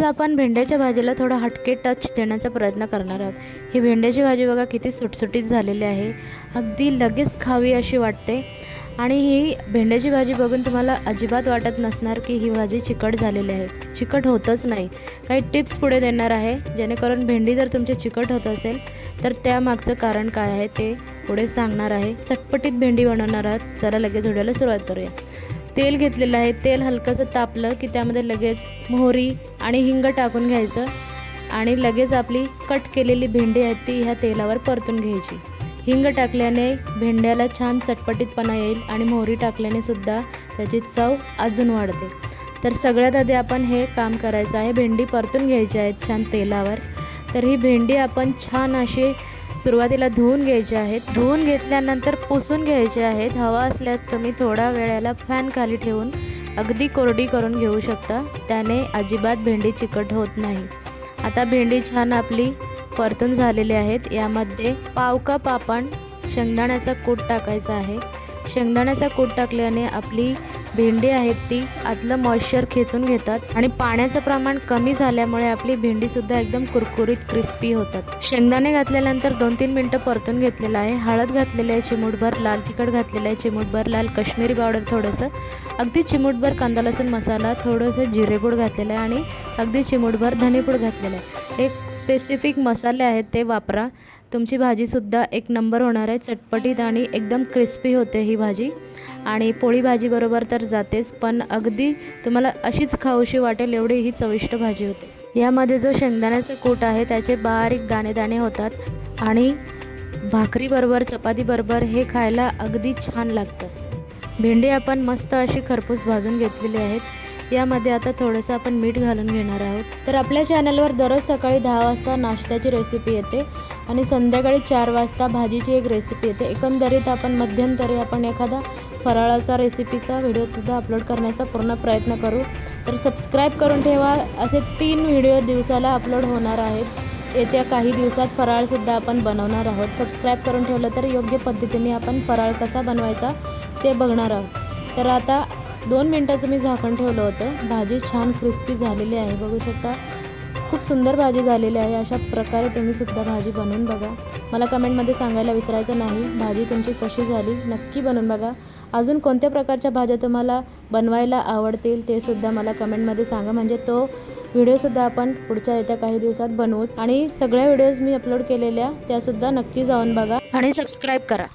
आज आपण भेंड्याच्या भाजीला थोडा हटके टच देण्याचा प्रयत्न करणार आहोत. ही भेंड्याची भाजी बघा किती सुटसुटीत झालेली आहे. अगदी लगेच खावी अशी वाटते. आणि ही भेंड्याची भाजी बघून तुम्हाला अजिबात वाटत नसणार की ही भाजी चिकट झालेली आहे. चिकट होतच नाही. काही टिप्स पुढे देणार आहे. जेणेकरून भेंडी जर तुमची चिकट होत असेल तर त्यामागचं कारण काय आहे ते पुढे सांगणार आहे. चटपटीत भेंडी बनवणार आहोत. जरा लगेच व्हिडिओला सुरुवात करूया. तेल घेतलेलं आहे. तेल हलकंसं तापलं की त्यामध्ये लगेच मोहरी आणि हिंग टाकून घ्यायचं आणि लगेच आपली कट केलेली भेंडी आहे ती ह्या तेलावर परतून घ्यायची. हिंग टाकल्याने भेंड्याला छान चटपटीतपणा येईल आणि मोहरी टाकल्याने सुद्धा त्याची चव अजून वाढते. तर सगळ्यात आधी आपण हे काम करायचं आहे. भेंडी परतून घ्यायची आहेत छान तेलावर. तर ही भेंडी आपण छान अशी सुरुवातीला धुवून घ्यायचे आहेत. धुवून घेतल्यानंतर पुसून घ्यायचे आहेत. हवा असल्यास तुम्ही थोडा वेळेला फॅन खाली ठेवून अगदी कोरडी करून घेऊ शकता. त्याने अजिबात भेंडी चिकट होत नाही. आता भेंडी छान आपली परतून झालेली आहेत. यामध्ये पाव कप आपण शेंगदाण्याचा कूट टाकायचा आहे. शेंगदाण्याचा कूट टाकल्याने आपली भेंडी आहेत ती. आतलं मॉइश्चर खेचून घेतात आणि पाण्याचं प्रमाण कमी झाल्यामुळे आपली भेंडीसुद्धा एकदम कुरकुरीत क्रिस्पी होतात. शेंगदाणे घातल्यानंतर दोन तीन मिनटं परतून घेतलेलं आहे. हळद घातलेली आहे चिमूटभर लाल तिखट घातलेलं आहे चिमूटभर लाल काश्मीरी पावडर थोडंसं. अगदी चिमूटभर कांदा लसूण मसाला थोडंसं जिरेपूड घातलेलं आहे आणि अगदी चिमूटभर धनेपूड घातलेलं आहे. एक स्पेसिफिक मसाले आहेत ते वापरा. तुमची भाजीसुद्धा एक नंबर होणार आहे. चटपटीत आणि एकदम क्रिस्पी होते ही भाजी. आणि पोळी भाजीबरोबर तर जातेच पण अगदी तुम्हाला अशीच खाऊशी वाटेल एवढी ही चविष्ट भाजी होते. यामध्ये जो शेंगदाण्याचा कूट आहे त्याचे बारीक दाणे दाणे होतात. आणि भाकरीबरोबर चपातीबरोबर हे खायला अगदी छान लागतं. भेंडी आपण मस्त अशी खरपूस भाजून घेतलेली आहेत. यामध्ये आता थोडंसं आपण मीठ घालून घेणार आहोत. तर आपल्या चॅनलवर दररोज सकाळी दहा वाजता नाश्त्याची रेसिपी येते आणि संध्याकाळी चार वाजता भाजीची एक रेसिपी येते. एकंदरीत आपण मध्यंतरी आपण एखादा फराळाचा रेसिपीचा व्हिडिओसुद्धा अपलोड करण्याचा पूर्ण प्रयत्न करू. तर सबस्क्राईब करून ठेवा. असे तीन व्हिडिओ दिवसाला अपलोड होणार आहेत. येत्या काही दिवसात फराळसुद्धा आपण बनवणार आहोत. सबस्क्राईब करून ठेवलं तर योग्य पद्धतीने आपण फराळ कसा बनवायचा ते बघणार आहोत. तर आता दोन मिनटाचं मी झाकण ठेवलं होतं. भाजी छान क्रिस्पी झालेली आहे. बघू शकता खूप सुंदर भाजी झालेली आहे. अशा प्रकारे तुम्ही सुद्धा भाजी बनवून बघा. मला कमेंटमध्ये सांगायला विसरायचं नाही. भाजी तुमची कशी झाली नक्की बनवून बघा. अजून कोणत्या प्रकारच्या भाज्या तुम्हाला बनवायला आवडतील ते सुद्धा मला कमेंटमध्ये सांगा. म्हणजे तो व्हिडिओसुद्धा आपण पुढच्या येत्या काही दिवसात बनवू. आणि सगळ्या व्हिडिओज मी अपलोड केलेल्या त्यासुद्धा नक्की जाऊन बघा. आणि सबस्क्राईब करा.